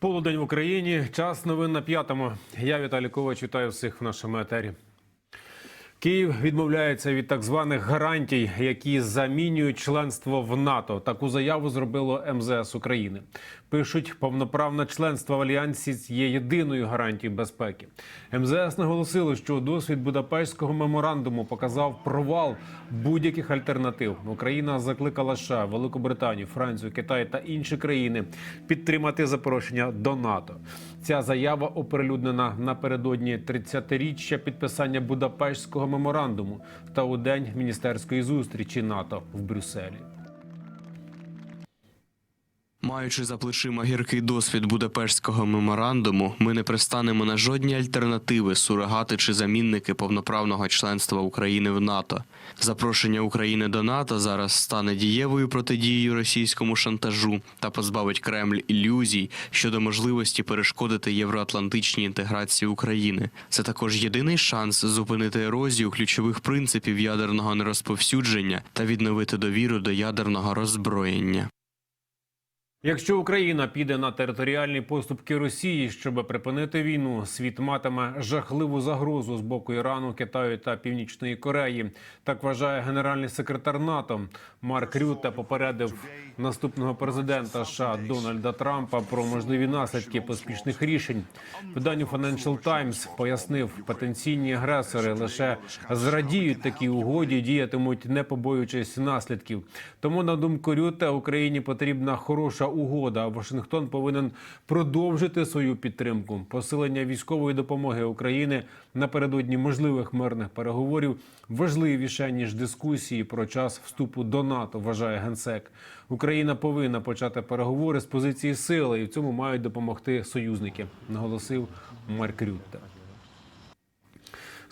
Полудень в Україні. Час новин на п'ятому. Я Віталій Ковач. Вітаю всіх в нашому етері. Київ відмовляється від так званих гарантій, які замінюють членство в НАТО. Таку заяву зробило МЗС України. Пишуть, повноправне членство в альянсі є єдиною гарантією безпеки. МЗС наголосило, що досвід Будапештського меморандуму показав провал будь-яких альтернатив. Україна закликала США, Великобританію, Францію, Китай та інші країни підтримати запрошення до НАТО. Ця заява оприлюднена напередодні 30-річчя підписання Будапештського меморандуму та у день міністерської зустрічі НАТО в Брюсселі. Маючи за плечима гіркий досвід Будапештського меморандуму, ми не пристанемо на жодні альтернативи, сурогати чи замінники повноправного членства України в НАТО. Запрошення України до НАТО зараз стане дієвою протидією російському шантажу та позбавить Кремль ілюзій щодо можливості перешкодити євроатлантичній інтеграції України. Це також єдиний шанс зупинити ерозію ключових принципів ядерного нерозповсюдження та відновити довіру до ядерного роззброєння. Якщо Україна піде на територіальні поступки Росії, щоб припинити війну, світ матиме жахливу загрозу з боку Ірану, Китаю та Північної Кореї. Так вважає генеральний секретар НАТО Марк Рютте попередив наступного президента США Дональда Трампа про можливі наслідки поспішних рішень. Виданню Financial Times пояснив, потенційні агресори лише зрадіють такій угоді, діятимуть не побоюючись наслідків. Тому, на думку Рютте, Україні потрібна хороша угода. Вашингтон повинен продовжити свою підтримку. Посилення військової допомоги України напередодні можливих мирних переговорів важливіше ніж дискусії про час вступу до НАТО. Вважає генсек. Україна повинна почати переговори з позиції сили, і в цьому мають допомогти союзники. Наголосив Марк Рютте.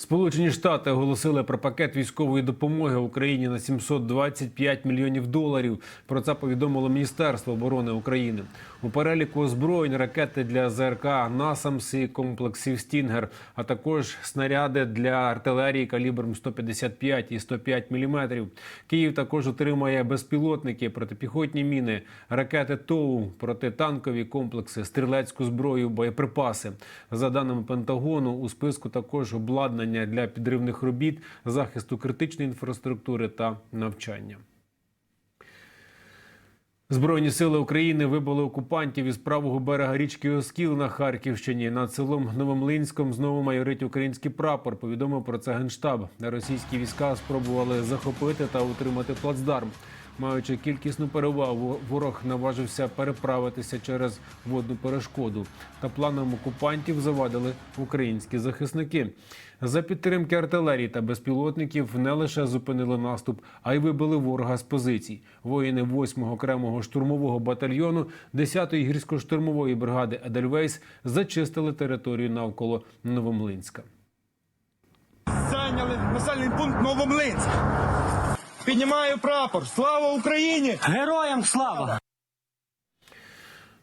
Сполучені Штати оголосили про пакет військової допомоги Україні на 725 мільйонів доларів. Про це повідомило Міністерство оборони України. У переліку озброєнь ракети для ЗРК «Насамс» і комплексів Стінгер, а також снаряди для артилерії калібром 155 і 105 мм. Київ також отримає безпілотники, протипіхотні міни, ракети ТОУ, протитанкові комплекси, стрілецьку зброю, боєприпаси. За даними Пентагону, у списку також обладнання для підривних робіт, захисту критичної інфраструктури та навчання. Збройні сили України вибили окупантів із правого берега річки Оскіл на Харківщині. Над селом Новомлинськом знову майорить український прапор. Повідомив про це генштаб. Російські війська спробували захопити та утримати плацдарм. Маючи кількісну перевагу, ворог наважився переправитися через водну перешкоду. Та планам окупантів завадили українські захисники. За підтримки артилерії та безпілотників не лише зупинили наступ, а й вибили ворога з позицій. Воїни 8-го окремого штурмового батальйону 10-ї гірсько-штурмової бригади Едельвейс зачистили територію навколо Новомлинська. Зайняли населений пункт Новомлинськ. Піднімаю прапор. Слава Україні! Героям слава!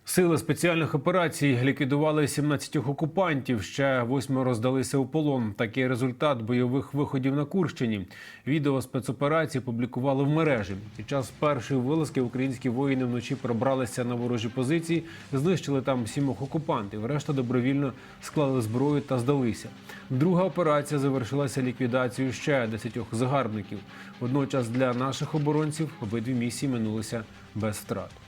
Сили спеціальних операцій ліквідували 17 окупантів. Ще восьмеро здалися у полон. Такий результат бойових виходів на Курщині. Відео спецоперації публікували в мережі. Під час першої вилазки українські воїни вночі пробралися на ворожі позиції, знищили там сімох окупантів. Решта добровільно склали зброю та здалися. Друга операція завершилася ліквідацією ще десятьох загарбників. Водночас для наших оборонців обидві місії минулися без втрат.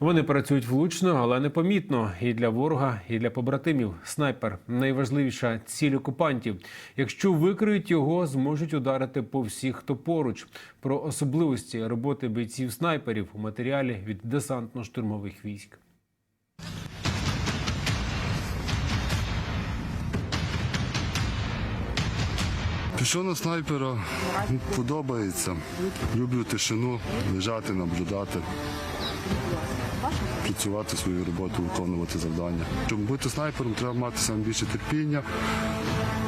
Вони працюють влучно, але непомітно і для ворога, і для побратимів. Снайпер найважливіша ціль окупантів. Якщо викриють його, зможуть ударити по всіх, хто поруч. Про особливості роботи бійців снайперів у матеріалі від десантно-штурмових військ. Пішов на снайпера, подобається. Люблю тишину, лежати, наблюдати, працювати свою роботу, виконувати завдання. Щоб бути снайпером, треба мати саме більше терпіння,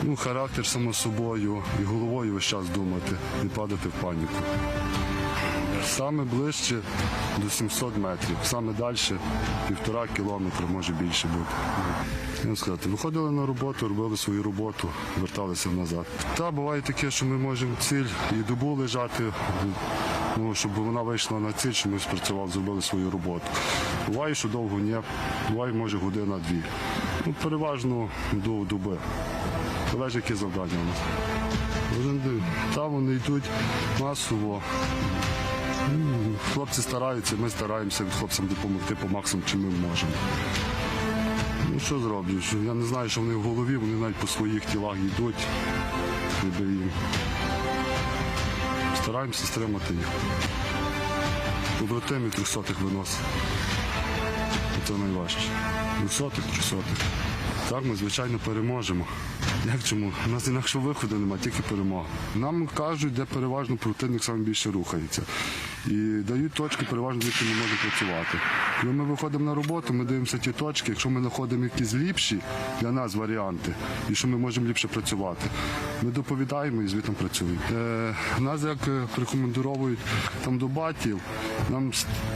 ну, характер само собою і головою весь час думати, не падати в паніку. Саме ближче до 700 метрів, саме далі півтора кілометра, може більше бути. Я сказати, виходили на роботу, робили свою роботу, верталися назад. Та буває таке, що ми можемо ціль і добу лежати, Ну, щоб вона вийшла на ціль, щоб ми спрацювали, зробили свою роботу. Буває, що довго ні, буває, може, година-дві. Ну, переважно до доби. Залежить, які завдання у нас. Там вони йдуть масово. Хлопці стараються, ми стараємося хлопцям допомогти по максимуму, чим ми можемо. Ну що зроблю? Я не знаю, що вони в голові, вони навіть по своїх тілах йдуть. Їм. Стараємося стримати їх. Побратимі трьохсотих виносить. Це найважче. Двохсотих, трьохсотих. Так, ми, звичайно, переможемо. Як чому? У нас інакшого виходу немає, тільки перемога. Нам кажуть, де переважно противник саме більше рухається. І дають точки переважно, звідки ми можемо працювати. Коли ми виходимо на роботу, ми дивимося ті точки, якщо ми знаходимо якісь ліпші для нас варіанти, і що ми можемо ліпше працювати. Ми доповідаємо і звітом працюємо. Е, нас як е, прикомандировують там до батів, нам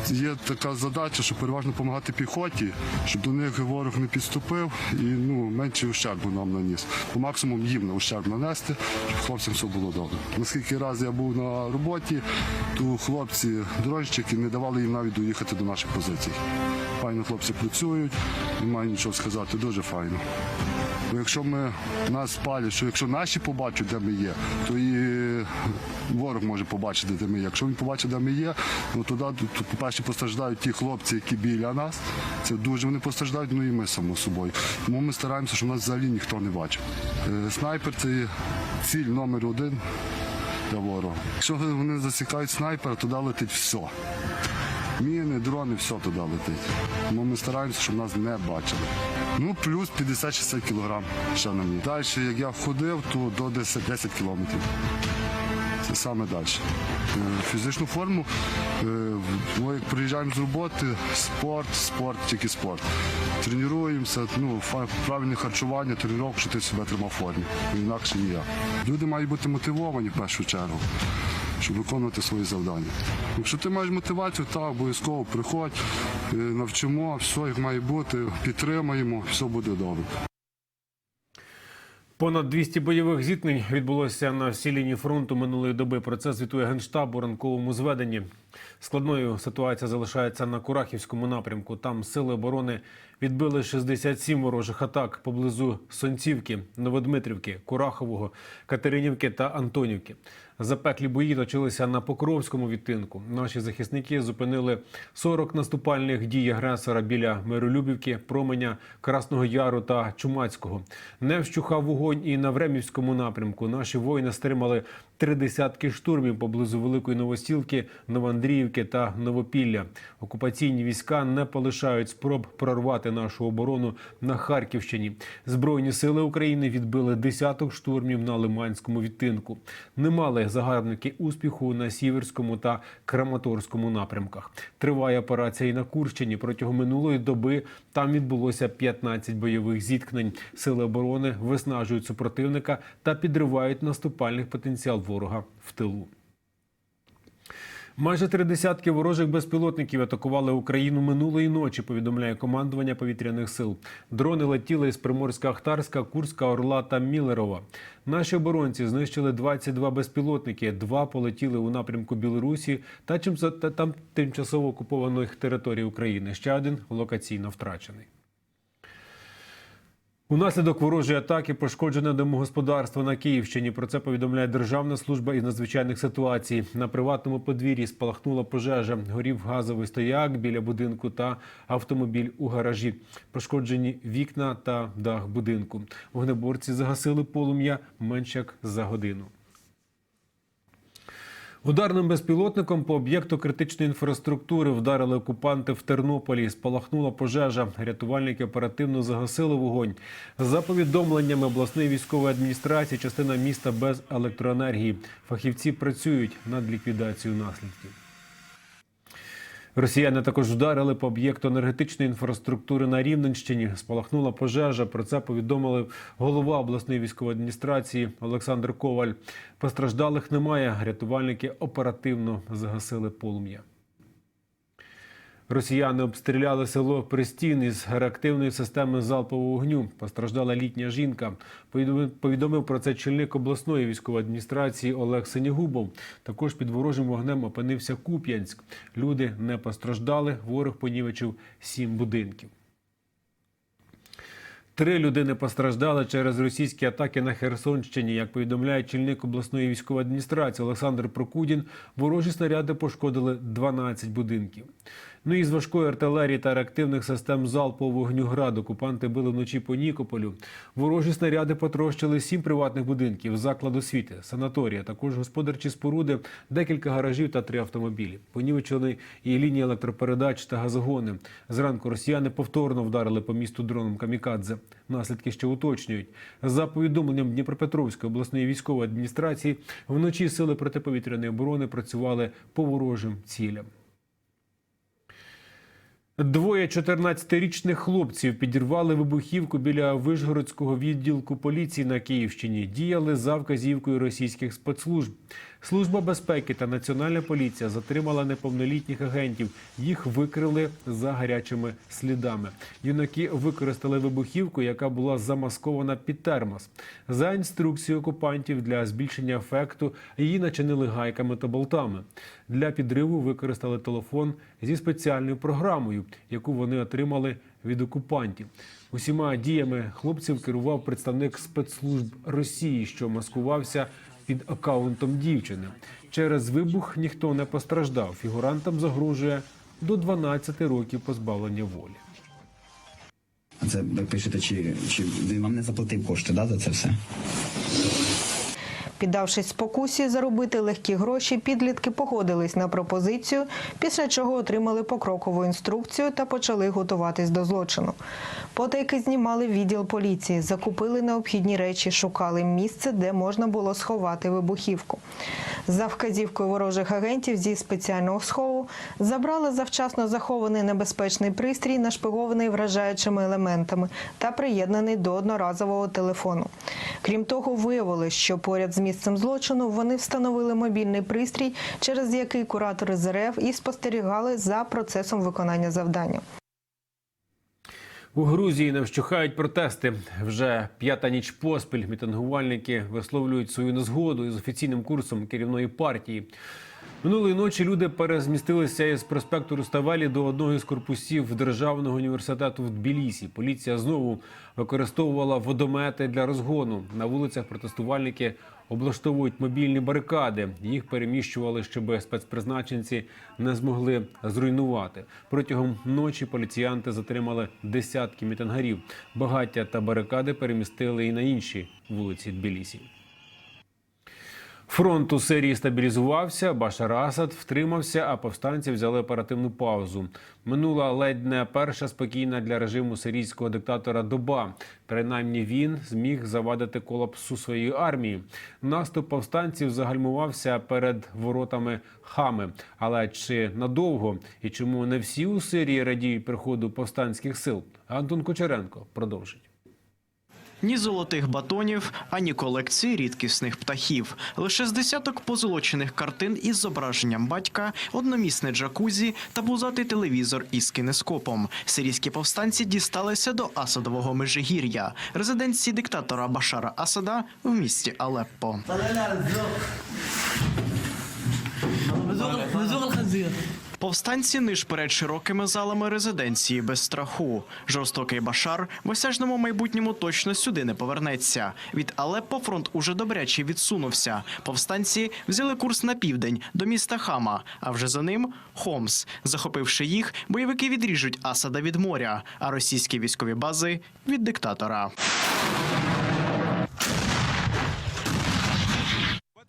є така задача, що переважно допомагати піхоті, щоб до них ворог не підступив і ну, менше ущербу нам наніс. По максимуму їм на ущерб нанести, щоб хлопцям все було добре. Наскільки раз я був на роботі, то хлопці, дорожчики не давали їм навіть доїхати до наших позицій. Файно хлопці працюють, немає нічого сказати, дуже файно. Якщо ми нас палять, що якщо наші побачать, де ми є, то і ворог може побачити, де ми є. Якщо він побачить, де ми є, ну тоді, то, по-перше, постраждають ті хлопці, які біля нас. Це дуже вони постраждають, ну і ми само собою. Тому ми стараємося, щоб нас взагалі ніхто не бачив. Е, Снайпер це ціль номер один для ворога. Якщо вони засікають снайпера, туди летить все. Міни, дрони, все туди летить. Тому ми стараємося, щоб нас не бачили. Ну, плюс 50-60 кілограм ще на мені. Далі, як я ходив, то до 10, 10 кілометрів. Це саме далі. Е, Фізичну форму, е, ми як приїжджаємо з роботи, спорт, спорт, тільки спорт. Тренуємося, ну, правильне харчування, тренування, що ти себе тримав в формі. Інакше ніяк. Люди мають бути мотивовані в першу чергу щоб виконувати свої завдання. Якщо ти маєш мотивацію, так обов'язково приходь, е, навчимо, все як має бути, підтримаємо, все буде добре. Понад 200 бойових зіткнень відбулося на всій лінії фронту минулої доби. Про це звітує генштаб у ранковому зведенні. Складною ситуація залишається на Курахівському напрямку. Там сили оборони відбили 67 ворожих атак поблизу Сонцівки, Новодмитрівки, Курахового, Катеринівки та Антонівки. Запеклі бої точилися на Покровському відтинку. Наші захисники зупинили 40 наступальних дій агресора біля Миролюбівки, Променя, Красного Яру та Чумацького. Не вщухав вогонь і на Времівському напрямку. Наші воїни стримали три десятки штурмів поблизу Великої Новосілки, Новоандріївки та Новопілля. Окупаційні війська не полишають спроб прорвати нашу оборону на Харківщині. Збройні сили України відбили десяток штурмів на Лиманському відтинку. Не мали загарбники успіху на Сіверському та Краматорському напрямках. Триває операція і на Курщині. Протягом минулої доби там відбулося 15 бойових зіткнень. Сили оборони виснажують супротивника та підривають наступальний потенціал ворога в тилу. Майже три десятки ворожих безпілотників атакували Україну минулої ночі. Повідомляє командування повітряних сил. Дрони летіли із Приморська-Ахтарська, Курська, Орла та Мілерова. Наші оборонці знищили 22 безпілотники. Два полетіли у напрямку Білорусі та там тимчасово окупованих територій України. Ще один локаційно втрачений. Унаслідок ворожої атаки пошкоджене домогосподарство на Київщині. Про це повідомляє Державна служба із надзвичайних ситуацій. На приватному подвір'ї спалахнула пожежа. Горів газовий стояк біля будинку та автомобіль у гаражі. Пошкоджені вікна та дах будинку. Вогнеборці загасили полум'я менш як за годину. Ударним безпілотником по об'єкту критичної інфраструктури вдарили окупанти в Тернополі. Спалахнула пожежа. Рятувальники оперативно загасили вогонь. За повідомленнями обласної військової адміністрації, частина міста без електроенергії. Фахівці працюють над ліквідацією наслідків. Росіяни також вдарили по об'єкту енергетичної інфраструктури на Рівненщині. Спалахнула пожежа. Про це повідомили голова обласної військової адміністрації Олександр Коваль. Постраждалих немає. Рятувальники оперативно загасили полум'я. Росіяни обстріляли село Пристін із реактивної системи залпового вогню. Постраждала літня жінка. Повідомив- про це чільник обласної військової адміністрації Олег Синігубов. Також під ворожим вогнем опинився Куп'янськ. Люди не постраждали. Ворог понівечив сім будинків. Три людини постраждали через російські атаки на Херсонщині. Як повідомляє чільник обласної військової адміністрації Олександр Прокудін, ворожі снаряди пошкодили 12 будинків. Ну і з важкої артилерії та реактивних систем залпового вогню град окупанти били вночі по Нікополю. Ворожі снаряди потрощили сім приватних будинків, заклад освіти, санаторія, також господарчі споруди, декілька гаражів та три автомобілі. Понівечили і лінії електропередач та газогони. Зранку росіяни повторно вдарили по місту дроном Камікадзе. Наслідки ще уточнюють. За повідомленням Дніпропетровської обласної військової адміністрації, вночі сили протиповітряної оборони працювали по ворожим цілям. Двоє 14-річних хлопців підірвали вибухівку біля Вишгородського відділку поліції на Київщині. Діяли за вказівкою російських спецслужб. Служба безпеки та національна поліція затримала неповнолітніх агентів. Їх викрили за гарячими слідами. Юнаки використали вибухівку, яка була замаскована під термос. За інструкцією окупантів для збільшення ефекту її начинили гайками та болтами. Для підриву використали телефон зі спеціальною програмою, яку вони отримали від окупантів. Усіма діями хлопців керував представник спецслужб Росії, що маскувався під акаунтом дівчини. Через вибух ніхто не постраждав. Фігурантам загрожує до 12 років позбавлення волі. А це ви пишете, чи, чи він вам не заплатив кошти да, за це все? Піддавшись спокусі заробити легкі гроші, підлітки погодились на пропозицію, після чого отримали покрокову інструкцію та почали готуватись до злочину. Потайки знімали відділ поліції, закупили необхідні речі, шукали місце, де можна було сховати вибухівку. За вказівкою ворожих агентів зі спеціального схову забрали завчасно захований небезпечний пристрій, нашпигований вражаючими елементами та приєднаний до одноразового телефону. Крім того, виявили, що поряд з місцем злочину вони встановили мобільний пристрій, через який куратори ЗРФ і спостерігали за процесом виконання завдання. У Грузії не вщухають протести. Вже п'ята ніч поспіль мітингувальники висловлюють свою незгоду із офіційним курсом керівної партії. Минулої ночі люди перезмістилися із проспекту Руставелі до одного із корпусів державного університету в Тбілісі. Поліція знову використовувала водомети для розгону. На вулицях протестувальники облаштовують мобільні барикади. Їх переміщували, щоб спецпризначенці не змогли зруйнувати. Протягом ночі поліціянти затримали десятки мітингарів. Багаття та барикади перемістили і на інші вулиці Тбілісі. Фронт у Сирії стабілізувався, Башар Асад втримався, а повстанці взяли оперативну паузу. Минула ледь не перша спокійна для режиму сирійського диктатора доба. Принаймні він зміг завадити колапсу своєї армії. Наступ повстанців загальмувався перед воротами Хами. Але чи надовго і чому не всі у Сирії радіють приходу повстанських сил? Антон Кучеренко продовжить. Ні золотих батонів, ані колекції рідкісних птахів. Лише з десяток позолочених картин із зображенням батька, одномісне джакузі та пузатий телевізор із кінескопом. Сирійські повстанці дісталися до Асадового межигір'я, резиденції диктатора Башара Асада в місті Алеппо. Повстанці ниж перед широкими залами резиденції без страху. Жорстокий башар в осяжному майбутньому точно сюди не повернеться. Від Алеппо фронт уже добряче відсунувся. Повстанці взяли курс на південь до міста Хама, а вже за ним Хомс. Захопивши їх, бойовики відріжуть Асада від моря, а російські військові бази від диктатора.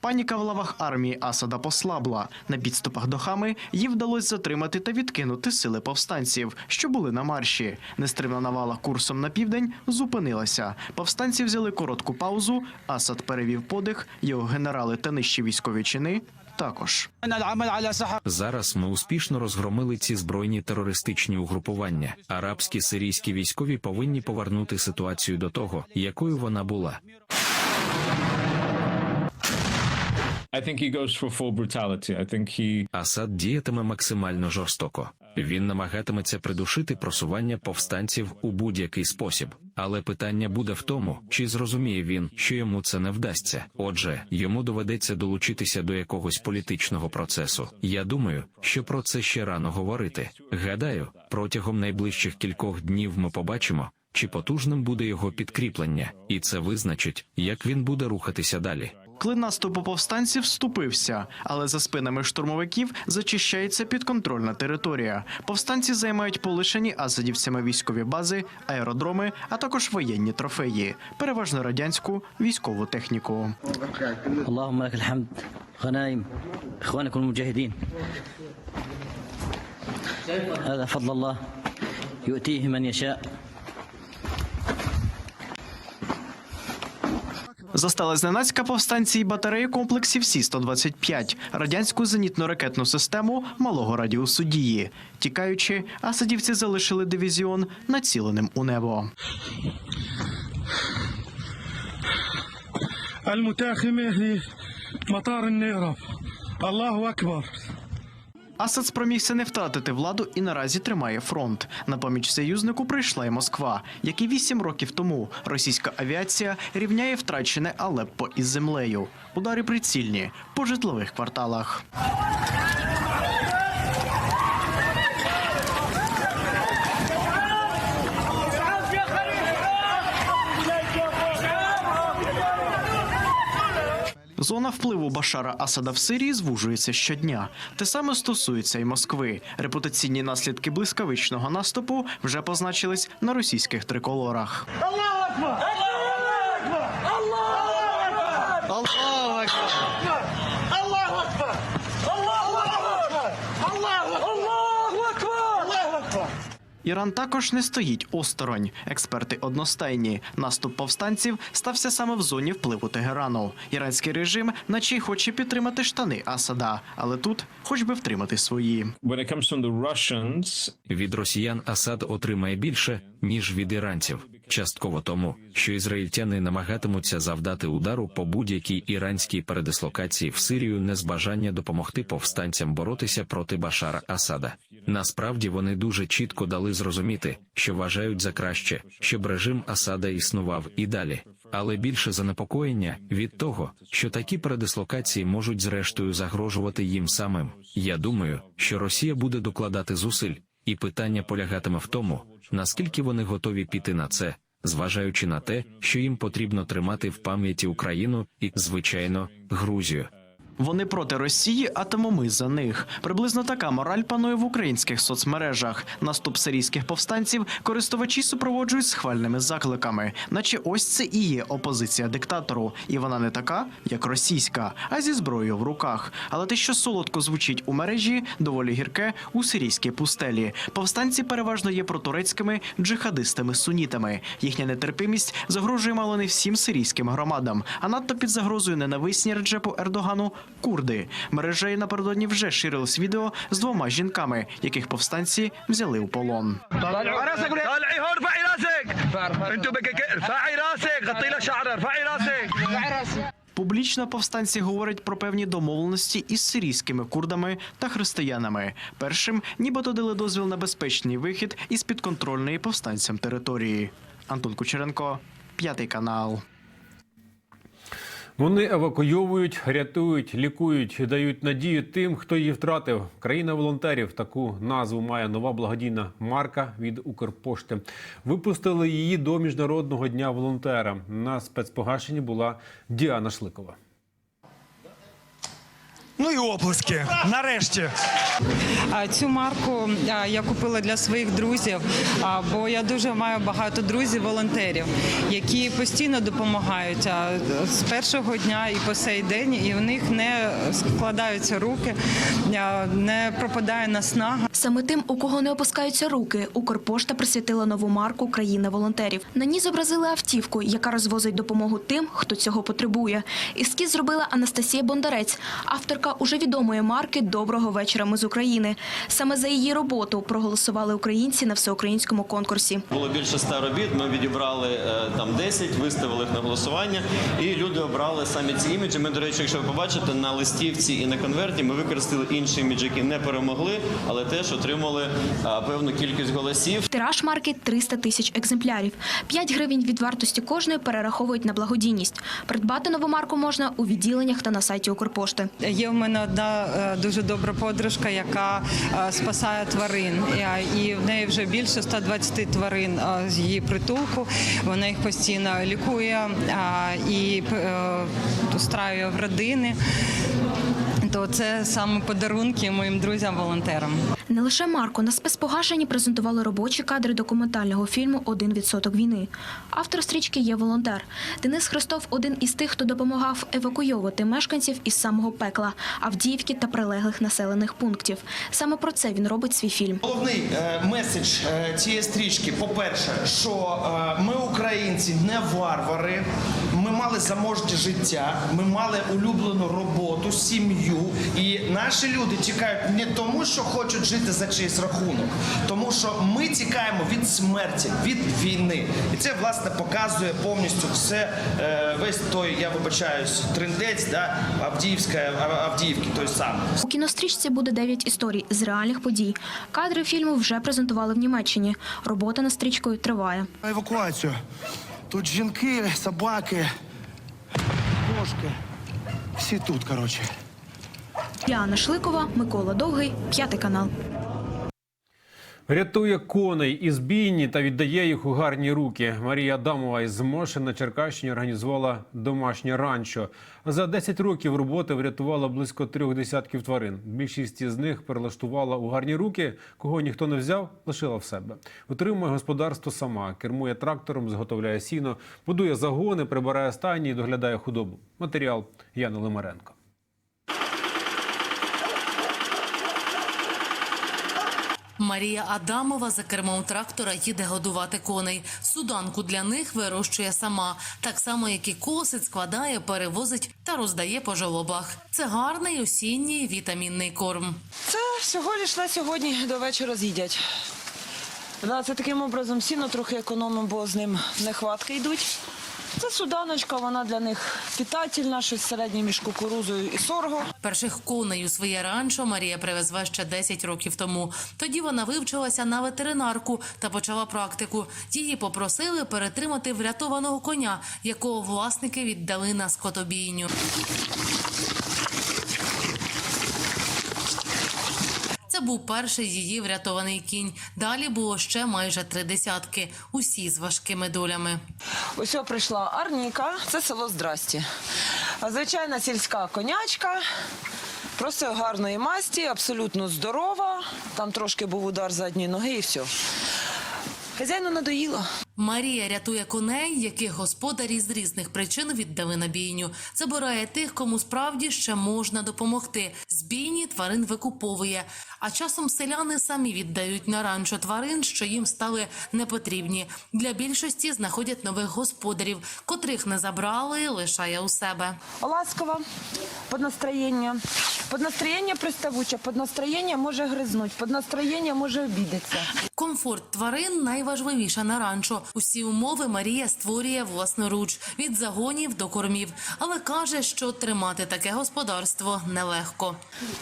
Паніка в лавах армії Асада послабла. На підступах до хами їй вдалося затримати та відкинути сили повстанців, що були на марші. Нестримна навала курсом на південь зупинилася. Повстанці взяли коротку паузу. Асад перевів подих, його генерали та нижчі військові чини. Також зараз ми успішно розгромили ці збройні терористичні угрупування. Арабські сирійські військові повинні повернути ситуацію до того, якою вона була. Асад діятиме максимально жорстоко. Він намагатиметься придушити просування повстанців у будь-який спосіб. Але питання буде в тому, чи зрозуміє він, що йому це не вдасться. Отже, йому доведеться долучитися до якогось політичного процесу. Я думаю, що про це ще рано говорити. Гадаю, протягом найближчих кількох днів ми побачимо, чи потужним буде його підкріплення, і це визначить, як він буде рухатися далі. Клин наступу повстанців вступився, але за спинами штурмовиків зачищається підконтрольна територія. Повстанці займають полишені асадівцями військові бази, аеродроми, а також воєнні трофеї, переважно радянську військову техніку. اللهم لك الحمد غنايم اخوانكم المجاهدين هذا فضل الله يؤتيه من يشاء Застали зненацька повстанці й батареї комплексів Сі-125, радянську зенітно-ракетну систему малого радіусу дії. Тікаючи, асадівці залишили дивізіон націленим у небо. المتاخمة مطار النيرة الله أكبر Асад спромігся не втратити владу і наразі тримає фронт. На поміч союзнику прийшла й Москва, як і вісім років тому російська авіація рівняє втрачене Алеппо із землею. Удари прицільні по житлових кварталах. Зона впливу Башара Асада в Сирії звужується щодня. Те саме стосується і Москви. Репутаційні наслідки блискавичного наступу вже позначились на російських триколорах. Іран також не стоїть осторонь. Експерти одностайні. Наступ повстанців стався саме в зоні впливу Тегерану. Іранський режим, наче й хоче підтримати штани Асада, але тут хоч би втримати свої. Від росіян Асад отримає більше, ніж від іранців. Частково тому, що ізраїльтяни намагатимуться завдати удару по будь-якій іранській передислокації в Сирію не з бажання допомогти повстанцям боротися проти Башара Асада. Насправді вони дуже чітко дали зрозуміти, що вважають за краще, щоб режим Асада існував і далі. Але більше занепокоєння від того, що такі передислокації можуть зрештою загрожувати їм самим. Я думаю, що Росія буде докладати зусиль, і питання полягатиме в тому, наскільки вони готові піти на це, зважаючи на те, що їм потрібно тримати в пам'яті Україну і, звичайно, Грузію. Вони проти Росії, а тому ми за них. Приблизно така мораль панує в українських соцмережах. Наступ сирійських повстанців користувачі супроводжують схвальними закликами, наче ось це і є опозиція диктатору, і вона не така, як російська, а зі зброєю в руках. Але те, що солодко звучить у мережі, доволі гірке у сирійській пустелі. Повстанці переважно є протурецькими джихадистами-сунітами. Їхня нетерпимість загрожує мало не всім сирійським громадам, а надто під загрозою ненависні Реджепу Ердогану курди. Мережею напередодні вже ширилось відео з двома жінками, яких повстанці взяли у полон. Публічно повстанці говорять про певні домовленості із сирійськими курдами та християнами. Першим нібито дали дозвіл на безпечний вихід із підконтрольної повстанцям території. Антон Кучеренко, п'ятий канал. Вони евакуйовують, рятують, лікують, дають надію тим, хто її втратив. Країна волонтерів таку назву має нова благодійна марка від Укрпошти. Випустили її до міжнародного дня волонтера. На спецпогашенні була Діана Шликова. Ну і оплески. Нарешті. А Цю марку я купила для своїх друзів, бо я дуже маю багато друзів-волонтерів, які постійно допомагають з першого дня і по сей день, і в них не складаються руки, не пропадає наснага. Саме тим, у кого не опускаються руки, Укрпошта присвятила нову марку країна волонтерів. На ній зобразили автівку, яка розвозить допомогу тим, хто цього потребує. Ескіз зробила Анастасія Бондарець, авторка уже відомої марки Доброго вечора. Ми з України. Саме за її роботу проголосували українці на всеукраїнському конкурсі. Було більше ста робіт. Ми відібрали е, там 10, виставили їх на голосування, і люди обрали саме ці іміджі. Ми, до речі, якщо ви побачите, на листівці і на конверті ми використали інші іміджі, які не перемогли, але теж отримали е, певну кількість голосів. Тираж марки 300 тисяч екземплярів. 5 гривень від вартості кожної перераховують на благодійність. Придбати нову марку можна у відділеннях та на сайті Укрпошти. Є в мене одна е, дуже добра подружка, яка е, спасає тварин. І в неї вже більше 120 тварин е, з її притулку. Вона їх постійно лікує і устраює в родини. То це саме подарунки моїм друзям-волонтерам. Не лише Марко на спецпогашенні презентували робочі кадри документального фільму Один відсоток війни. Автор стрічки є волонтер. Денис Христов один із тих, хто допомагав евакуйовувати мешканців із самого пекла Авдіївки та прилеглих населених пунктів. Саме про це він робить свій фільм. Головний е, меседж е, цієї стрічки, по-перше, що е, ми, українці, не варвари. Ми мали заможне життя, ми мали улюблену роботу, сім'ю. І наші люди тікають не тому, що хочуть жити за чийсь рахунок, тому що ми тікаємо від смерті, від війни. І це власне показує повністю все, е, весь той, я вибачаюсь, триндець, да, Авдіївська, Авдіївки, той самий. У кінострічці буде 9 історій з реальних подій. Кадри фільму вже презентували в Німеччині. Робота над стрічкою триває. Евакуацію. Тут жінки, собаки, кошки. Всі тут, коротше. Діана Шликова, Микола Довгий, п'ятий канал. Рятує коней із бійні та віддає їх у гарні руки. Марія Адамова із Змошин на Черкащині організувала домашнє ранчо. За 10 років роботи врятувала близько трьох десятків тварин. Більшість із них перелаштувала у гарні руки. Кого ніхто не взяв, лишила в себе. Утримує господарство сама, кермує трактором, зготовляє сіно, будує загони, прибирає стайні і доглядає худобу. Матеріал Яна Лимаренко. Марія Адамова за кермом трактора їде годувати коней. Суданку для них вирощує сама, так само як і косить, складає, перевозить та роздає по жолобах. Це гарний осінній вітамінний корм. Це всього лиш на сьогодні до вечора з'їдять. Да, це таким образом сіно трохи економимо, бо з ним нехватки йдуть. Це суданочка, вона для них питательна, щось середнє між кукурузою і сорго. Перших коней у своє ранчо Марія привезла ще 10 років тому. Тоді вона вивчилася на ветеринарку та почала практику. Її попросили перетримати врятованого коня, якого власники віддали на скотобійню. Це був перший її врятований кінь. Далі було ще майже три десятки, усі з важкими долями. Ось прийшла Арніка, це село Здрасті. Звичайна сільська конячка, просто гарної масті, абсолютно здорова. Там трошки був удар задньої ноги і все. Хазяїну надоїло. Марія рятує коней, яких господарі з різних причин віддали на бійню. Забирає тих, кому справді ще можна допомогти. З бійні тварин викуповує. А часом селяни самі віддають на ранчо тварин, що їм стали непотрібні. Для більшості знаходять нових господарів, котрих не забрали, лишає у себе. Ласкова, під настроєння. Під настроєння приставуче, під настроєння може гризнуть, під настроєння може обідатися. Комфорт тварин найважливіше на ранчо. Усі умови Марія створює власноруч від загонів до кормів, але каже, що тримати таке господарство нелегко.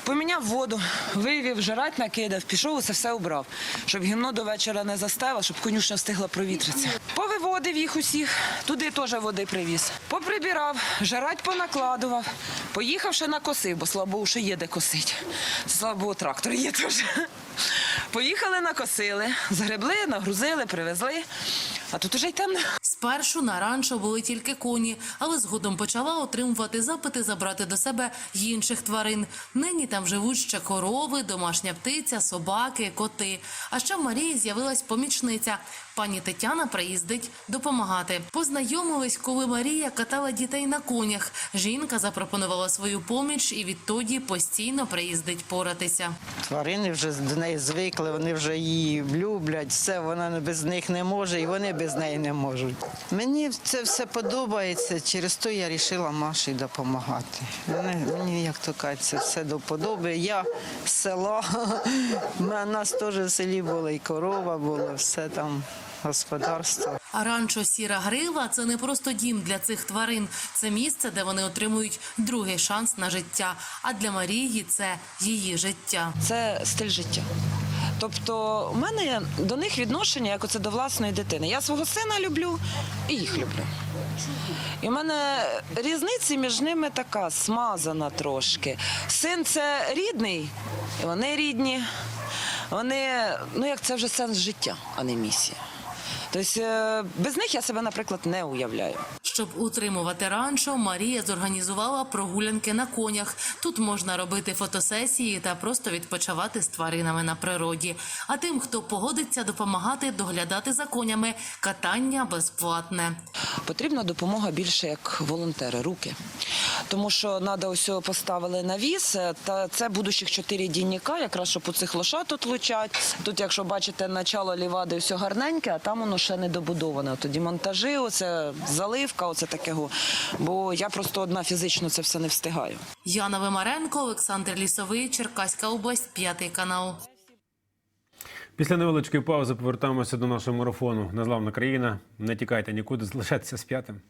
Поміняв воду, вивів, жрать накидав, пішов, усе все убрав, щоб гімно до вечора не застело, щоб конюшня встигла провітритися. Повиводив їх усіх, туди теж води привіз. Поприбирав, жрать понакладував. Поїхав ще накосив, бо слава Богу, що є де косить. Слава Богу, трактор є теж. Поїхали, накосили, згребли, нагрузили, привезли. А тут уже й темно. Спершу на ранчо були тільки коні, але згодом почала отримувати запити забрати до себе інших тварин. Нині там живуть ще корови, домашня птиця, собаки, коти. А ще в Марії з'явилась помічниця. Пані Тетяна приїздить допомагати. Познайомились, коли Марія катала дітей на конях. Жінка запропонувала свою поміч і відтоді постійно приїздить поратися. Тварини вже до неї звикли, вони вже її люблять, все, вона без них не може, і вони без неї не можуть. Мені це все подобається, через то я вирішила Маші допомагати. Мені, як то кажуть, це все до вподоби. Я з села, у нас теж в селі була і корова була, все там господарство. А ранчо Сіра Грива це не просто дім для цих тварин. Це місце, де вони отримують другий шанс на життя. А для Марії це її життя. Це стиль життя. Тобто, у мене до них відношення як оце до власної дитини. Я свого сина люблю і їх люблю. І в мене різниця між ними така смазана трошки. Син це рідний, і вони рідні. Вони, ну як це вже сенс життя, а не місія. Тобто е, без них я себе, наприклад, не уявляю. Щоб утримувати ранчо, Марія зорганізувала прогулянки на конях. Тут можна робити фотосесії та просто відпочивати з тваринами на природі. А тим, хто погодиться допомагати доглядати за конями, катання безплатне. Потрібна допомога більше як волонтери, руки. Тому що треба ось поставили навіс, е, та це будущих чотири дійника, якраз щоб у цих лошад тут лучать. Тут, якщо бачите, начало лівади все гарненьке, а там воно ще не добудоване. Тоді монтажі, оце заливка, оце такого. Бо я просто одна фізично це все не встигаю. Яна Вимаренко, Олександр Лісовий, Черкаська область, п'ятий канал. Після невеличкої паузи повертаємося до нашого марафону. Незламна країна. Не тікайте нікуди, залишайтеся з п'ятим.